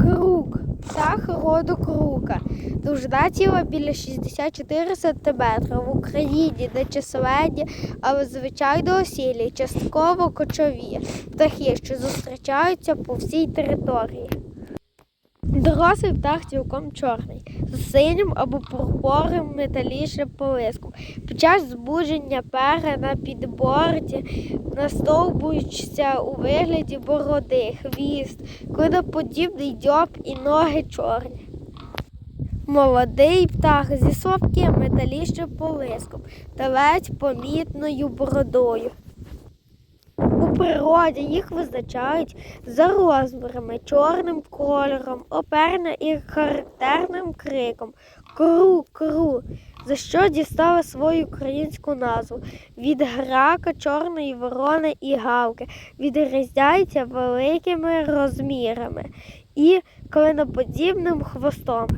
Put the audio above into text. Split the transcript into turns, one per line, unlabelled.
Крук. Птах роду крука. Довжина тіла біля 64 см. В Україні не численні, але звичайно осілі, частково кочові. Птахи, що зустрічаються по всій території. Дорослий птах цілком чорний, з синім або пурпурим металічним полиском. Під час збудження пера на підборді настовбується у вигляді бороди, хвіст, клиноподібний дьоб і ноги чорні. Молодий птах зі слабким металічним полиском та ледь помітною бородою. У природі їх визначають за розмірами, чорним кольором, оперне і характерним криком кру кру, за що дістала свою українську назву. Від грака, чорної ворони і галки відрізняється великими розмірами і клиноподібним хвостом.